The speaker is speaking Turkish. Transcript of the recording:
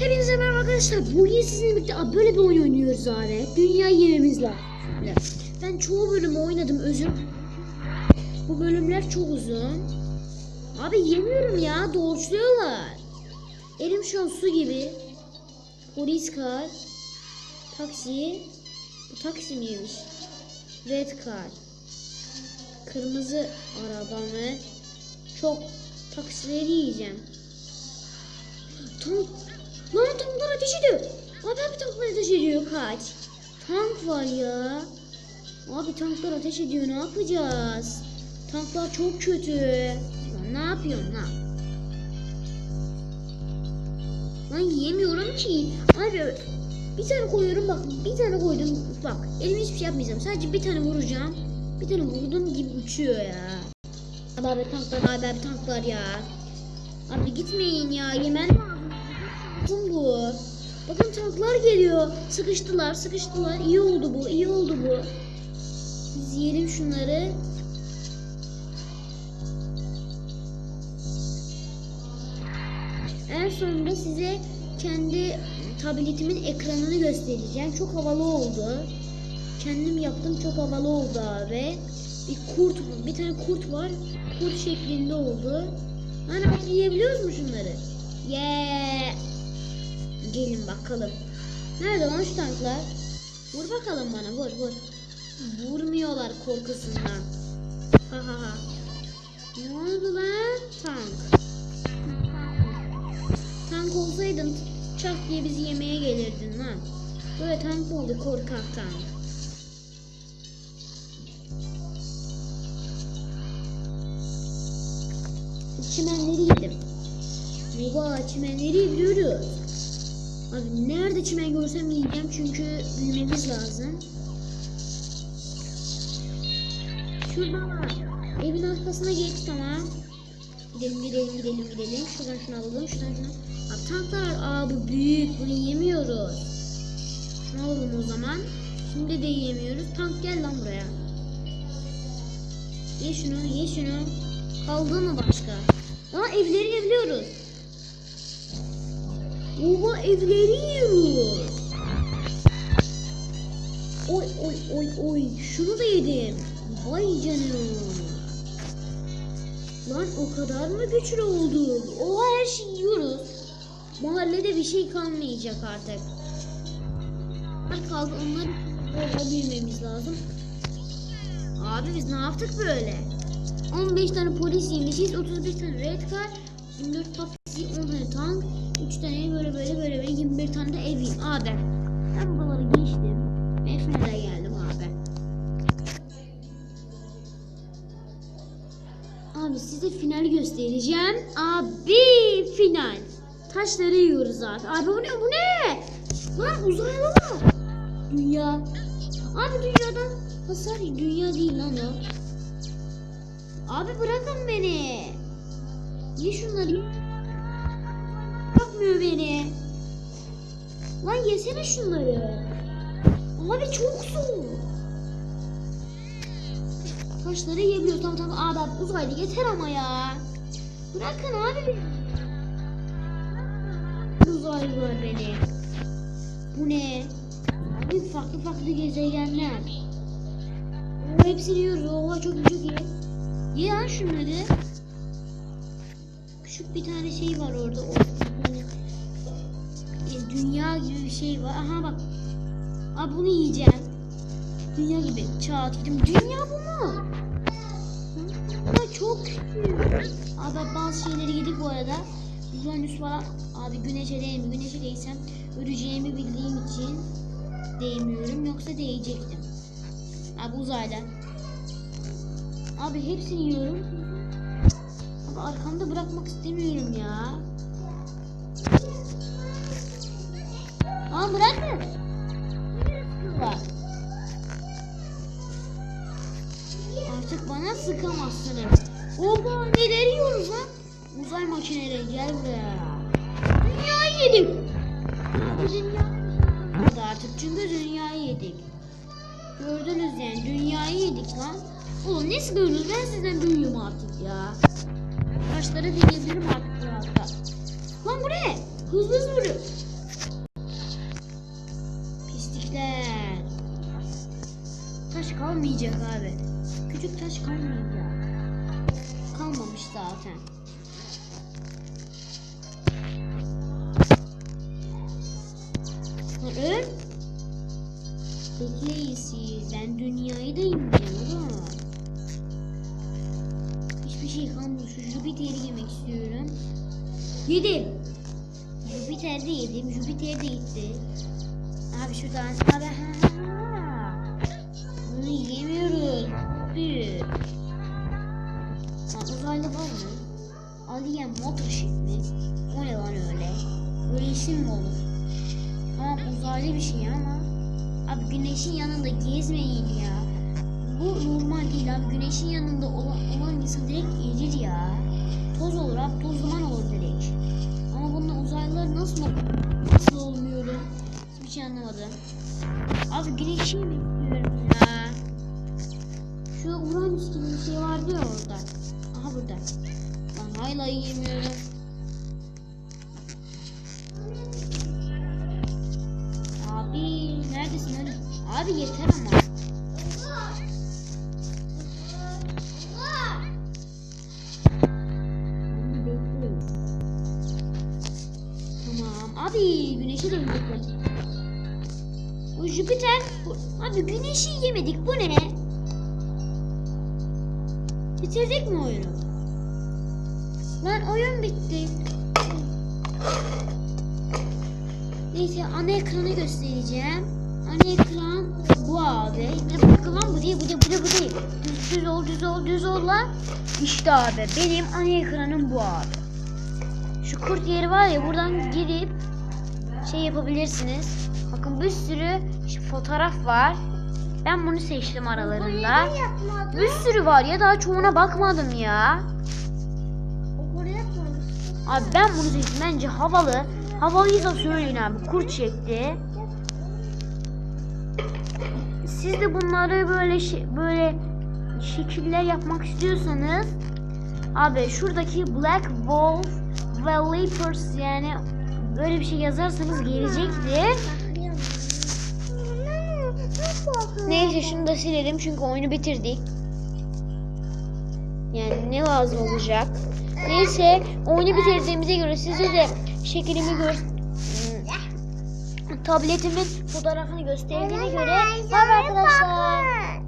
Hepinize merhaba arkadaşlar. Bugün sizinle birlikte böyle bir oyun oynuyoruz abi. Dünya yememiz lazım. Ben çoğu bölümü oynadım özür. Bu bölümler çok uzun. Abi yemiyorum ya. Doğuşluyorlar. Elim şu an su gibi. Polis kar. Taksi. Bu taksi miymiş? Red car. Kırmızı araba mı? Çok taksileri yiyeceğim. Tank. Ateş ediyor. Abi abi tanklar ateş ediyor kaç. Tank var ya. Abi tanklar ateş ediyor ne yapacağız? Tanklar çok kötü. Lan ne yapıyorsun lan? Lan yiyemiyorum ki. Abi bir tane koyuyorum bak bir tane koydum bak elime hiçbir şey yapmayacağım sadece bir tane vuracağım. Bir tane vurdum gibi uçuyor ya. Abi abi tanklar abi abi tanklar ya. Abi gitmeyin ya yemen lazım bu. Bakın tanklar geliyor. Sıkıştılar sıkıştılar. İyi oldu bu iyi oldu bu. Biz yiyelim şunları. En sonunda size kendi tabletimin ekranını göstereceğim. Çok havalı oldu. Kendim yaptım çok havalı oldu abi. Bir kurt, bir tane kurt var. Kurt şeklinde oldu. Hani yiyebiliyoruz mu şunları? Yeah. Gelin bakalım. Nerede şu tanklar? Vur bakalım bana vur vur. Vurmuyorlar korkusundan. Ha ha ha. Ne oldu lan? Tank. Tank olsaydın çak diye bizi yemeye gelirdin lan. Böyle tank oldu korkak tank? Çimenleri yedim. Vay çimenleri biliyoruz. Abi nerede çimen görsem yiyeceğim çünkü büyümemiz lazım. Şurada var. Evin arkasına geç tamam. Gidelim gidelim gidelim gidelim. Şuradan şunu alalım şuradan şunu. Abi tanklar aa büyük bunu yemiyoruz. Ne alalım o zaman? Şimdi de yiyemiyoruz. Tank gel lan buraya. Ye şunu ye şunu. Kaldı mı başka? Aa evleri evliyoruz. Oha evleri yiyoruz. Oy oy oy oy. Şunu da yedim. Vay canına. Lan o kadar mı güçlü olduk? Oha her şeyi yiyoruz. Mahallede bir şey kalmayacak artık. Bunlar kaldı onları böyle büyümemiz lazım. Abi biz ne yaptık böyle? 15 tane polis yemişiz, 31 tane red car, 24 taksi, 10 tane tank, 3 tane böyle böyle böyle böyle 21 tane de ev yiyeyim. Abi ben buraları geçtim. Finale geldim abi. Abi size finali göstereceğim. Abi final. Taşları yiyoruz abi. Abi bu ne bu ne? Lan uzaylı mı? Dünya. Abi dünyadan hasar dünya değil lan o. Abi bırakın beni. Ye şunları. Bırakmıyor beni. Lan yesene şunları. Abi çok soğuk. Taşları yiyebiliyoruz. Tamam tamam. Abi abi uzaylı yeter ama ya. Bırakın abi beni. Uzaylılar beni. Bu ne? Abi farklı farklı gezegenler. Oo, hepsini yiyoruz. Oha çok iyi çok iyi. Ye lan şunları. Küçük bir tane şey var orada. O, dünya gibi bir şey var. Aha bak. Aa bunu yiyeceğim. Dünya gibi. Dedim. Dünya bu mu? Ama çok küçük. Abi bazı şeyleri yedik bu arada. Uranüs falan. Abi güneşe değmiyorum. Güneşe değsem öleceğimi bildiğim için değmiyorum. Yoksa değecektim. Abi uzaylı. Abi hepsini yiyorum. Abi arkamda bırakmak istemiyorum ya. Aa bırakın. Artık bana sıkamazsınız. Oha neler yiyoruz lan? Uzay makineleri gel buraya. Dünyayı yedik. Dünya artık çünkü dünyayı yedik. Gördünüz yani dünyayı yedik lan. Oğlum ne sıkıyorsunuz ben sizden büyüğüm artık ya. Taşları deneyebilirim artık hafta. Lan bu ne? Hızlı hızlı vuruyor. Kalmayacak abi. Küçük taş kalmayacak. Kalmamış zaten. Öl. Bekleyin. Ben dünyayı da inmiyorum. Hiçbir şey kalmadı. Şu Jüpiter'i yemek istiyorum. Yedim. Jüpiter de yedim. Jüpiter de gitti. Abi şuradan. Abi ha. Lan uzaylı var mı? Alien Motorship mi? O ne lan öyle? Böyle isim mi olur? Tamam uzaylı bir şey ama. Abi güneşin yanında gezmeyin ya. Bu normal değil abi. Güneşin yanında olan, olan insan direkt erir ya. Toz olur abi. Toz duman olur direkt. Ama bununla uzaylılar nasıl nasıl olmuyorum? Hiçbir şey anlamadım. Abi güneşi mi hala yiyemiyorum. Abi neredesin hani? Abi yeter ama. Tamam. Abi güneşi de unuttum. Bu Jüpiter. Bu, abi güneşi yemedik. Bu ne? Bitirdik mi oyunu? Lan oyun bitti. Neyse ana ekranı göstereceğim. Ana ekran bu abi. Bakın lan bu değil bu değil bu değil bu değil. Düz, düz ol düz ol düz ol lan. İşte abi benim ana ekranım bu abi. Şu kurt yeri var ya buradan girip şey yapabilirsiniz. Bakın bir sürü fotoğraf var. Ben bunu seçtim aralarında. Bir sürü var ya daha çoğuna bakmadım ya. Abi ben bunu seçtim. Bence havalı. Havalıysa söyleyin abi. Kurt çekti. Siz de bunları böyle şey, böyle şekiller yapmak istiyorsanız abi şuradaki Black Wolf ve Leopards yani böyle bir şey yazarsanız gelecektir. Neyse şunu da silelim çünkü oyunu bitirdik. Yani ne lazım olacak? Neyse oyunu bitirdiğimize göre size de şeklimi gör Hmm, tabletimin fotoğrafını gösterdiğine göre bye arkadaşlar.